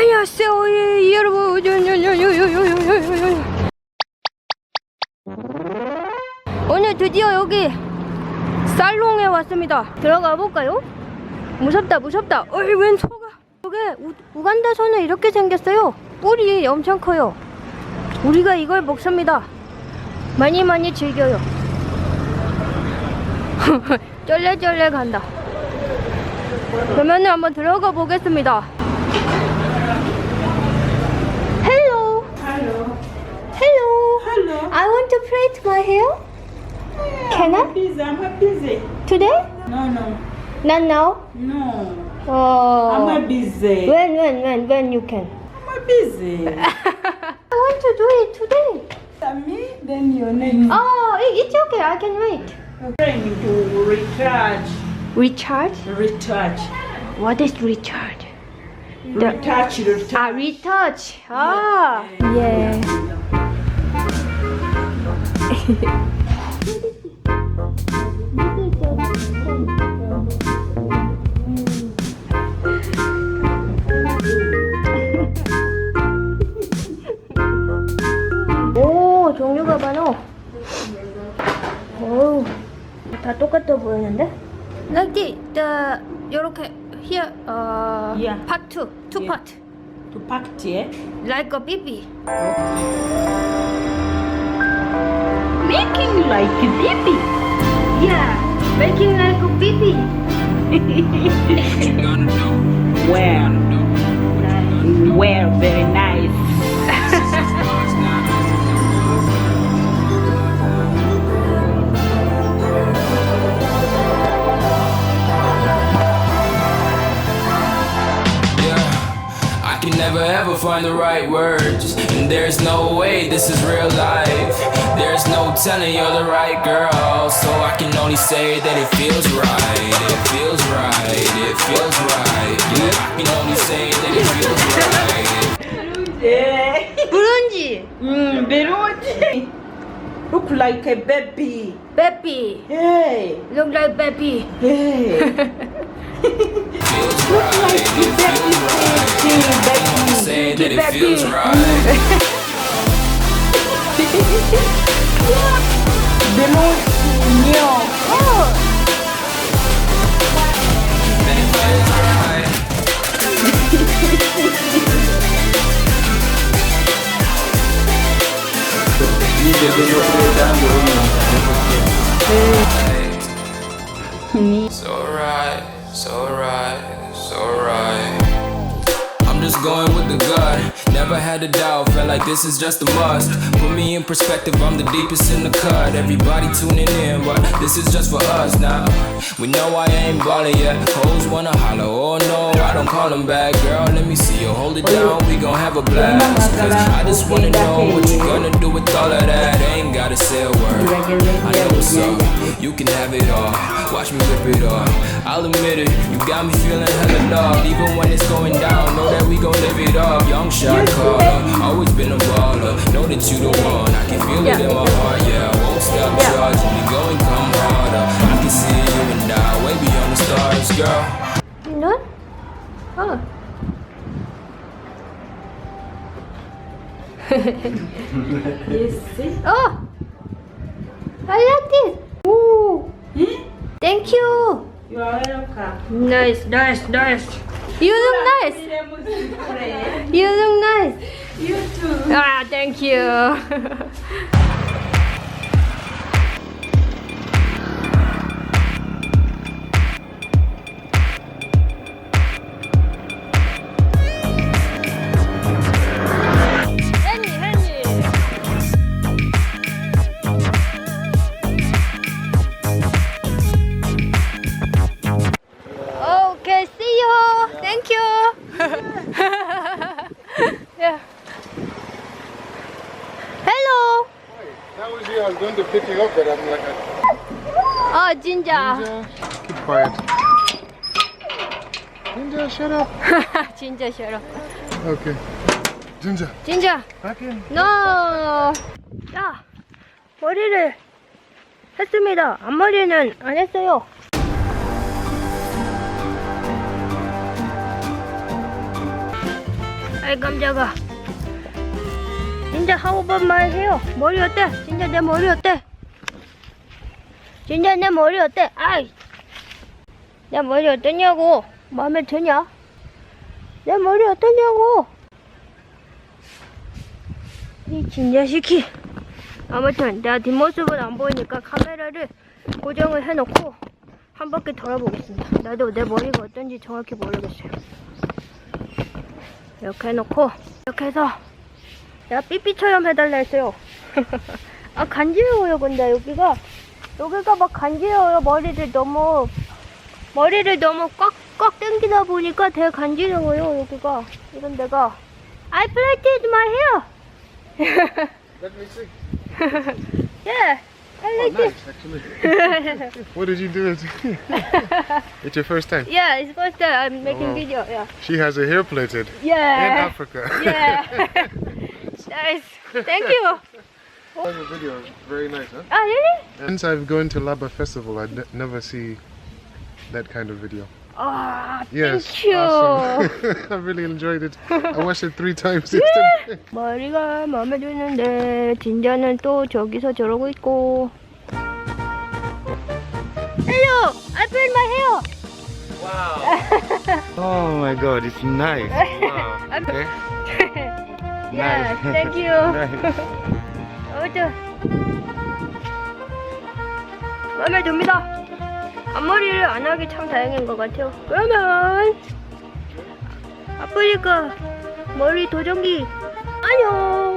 안녕하세요. 여러분 오늘 드디어 여기 살롱에 왔습니다. 들어가 볼까요? 무섭다 무섭다. 어이 웬 소가. 여기 우, 간다소는 이렇게 생겼어요. 뿌리 엄청 커요. 우리가 이걸 먹습니다. 많이 많이 즐겨요. 쫄래쫄래 간다. 그러면 한번 들어가 보겠습니다. Hello. I want to plait my hair Can I? I'm busy. I'm busy. Today? No, no, Not now? no. Oh. I'm not busy. When, when, when, when you can? I'm not busy. I want to do it today. Me, then your name. Oh, it- it's okay. I can wait. I'm to recharge. Recharge? Recharge. What is recharge? The- Retouch, retouch. Ah, retouch. Ah, yeah. 오, 종류가 많어. 오, 다 똑같아 보이는데? Like the, the 요렇게 here, uh, Yeah. part two, two Yeah. part. To pack it. Like a baby. making like a baby. Yeah, making like a baby. what you gonna do? Where? Where? Very nice. never ever find the right words. And there's no way this is real life. There's no telling you're the right girl. So I can only say that it feels right. It feels right. It feels right. Yeah, I can only say that it feels right. Burundi. Mm, Burundi. Look like a baby. Baby. Hey. Look like baby. Hey. Look like baby, baby saying Get that it feels in. right. It's alright, it's alright, it's alright just going with the gut. Never had a doubt, felt like this is just a must. Put me in perspective, I'm the deepest in the cut. Everybody tuning in, but this is just for us now. We know I ain't ballin' yet. Hoes wanna holler, oh no, I don't call them back. Girl, let me see you hold it down, we gon' have a blast. Cause I just wanna know what you gonna do with all of that. I Ain't gotta say a word. I know what's up, you can have it all. Watch me rip it off. I'll admit it, you got me feeling hella loved. Even when it's going down, know that we gon' live it up. Young shot caller, always been a baller. Know that you the one, I can feel it in my heart. Yeah, I won't stop charging. You go and come harder. I can see you and I, way beyond the stars, girl. no? Oh. You see? Oh, I like this. Ooh, thank you. You are welcome. Nice, nice, nice. You look nice. You look nice. You too. Ah, thank you. you. I was going to pick you up, but I'm like, Oh, Ginger. Ninja, keep quiet. Ninja, shut up. Ginger, shut up. Okay. Ginger, Ginger. back in. No. 자, 머리를 했습니다. 앞머리는 안 했어요. 아이 깜짝아. 진짜 하고 번말 해요. 머리 어때? 진짜 내 머리 어때? 진짜 내 머리 어때? 아이. 내 머리 어떠냐고? 마음에 드냐? 내 머리 어떠냐고? 이 진자시키. 아무튼 내가 뒷모습은 안 보이니까 카메라를 고정을 해놓고 한 바퀴 돌아보겠습니다. 나도 내 머리가 어떤지 정확히 모르겠어요. 이렇게 해놓고 이렇게 해서 내가 삐삐처럼 해달라 했어요. 아 간지러워요 근데 여기가 여기가 막 간지러워요 머리를 너무 머리를 너무 꽉꽉 당기다 보니까 되게 간지러워요 여기가 이런 데가 I plaited my hair Let me see. yeah I Oh, like nice, actually. what did you do? it? it's your first time. it yeah it's first time I'm making wow. video yeah She has her hair plaited in yeah Africa. yeah nice thank you Your video is very nice, huh? ah really Since I've gone to Laba Festival, I ne- never see that kind of video. ah Yes, thank you awesome. I really enjoyed it. I watched it three times yesterday. 머리가 마음에 드는데 진자는 또 저기서 저러고 있고 Hello, I played my hair. Oh my god, it's nice. Wow. I'm- Yeah, Nice. thank you. 아무튼 마음에 듭니다. 앞머리를 안 하기 참 다행인 것 같아요. 그러면 아프리카 머리 도전기. 안녕.